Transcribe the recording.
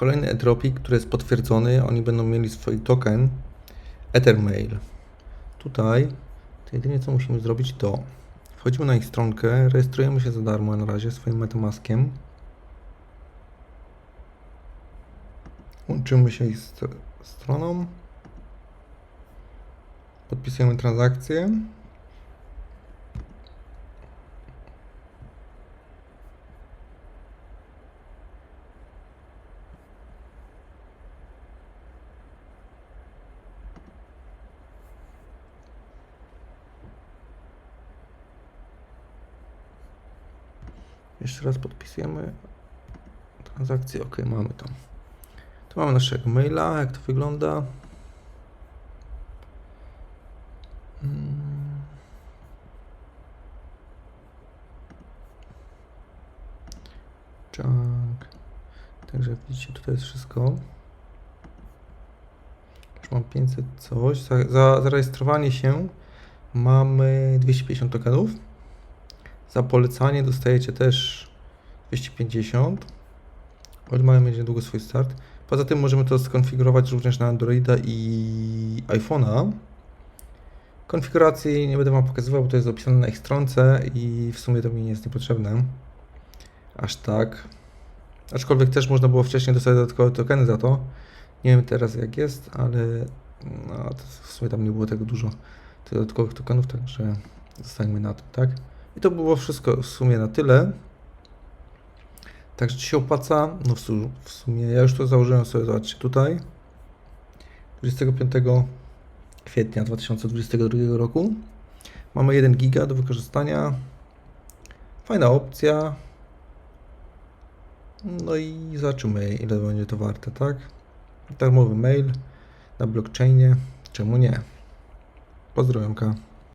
Kolejny Etropik, który jest potwierdzony, oni będą mieli swój token Ethermail. Tutaj to jedynie co musimy zrobić to wchodzimy na ich stronkę, rejestrujemy się za darmo na razie swoim Metamaskiem. Łączymy się ich st- stroną. Podpisujemy transakcję. Jeszcze raz podpisujemy transakcję. Ok, mamy to. Tu mamy naszego maila, jak to wygląda. Mm. Czak. Także widzicie, tutaj jest wszystko. Już mam 500 coś. Za zarejestrowanie się mamy 250 tokenów. Za polecanie dostajecie też 250. Choć mamy mieć niedługo swój start. Poza tym możemy to skonfigurować również na Androida i iPhone'a. Konfiguracji nie będę Wam pokazywał, bo to jest opisane na ich stronce i w sumie to mi nie jest niepotrzebne. Aż tak. Aczkolwiek też można było wcześniej dostać dodatkowe tokeny za to. Nie wiem teraz jak jest, ale no, w sumie tam nie było tego dużo tych dodatkowych tokenów, także zostańmy na tym, tak? I to było wszystko w sumie na tyle. Także czy się opłaca? No w, su- w sumie ja już to założyłem sobie, zobaczcie tutaj. 25 kwietnia 2022 roku. Mamy 1 giga do wykorzystania. Fajna opcja. No i zobaczymy ile będzie to warte, tak? Darmowy mail na blockchainie. Czemu nie? Pozdrowionka.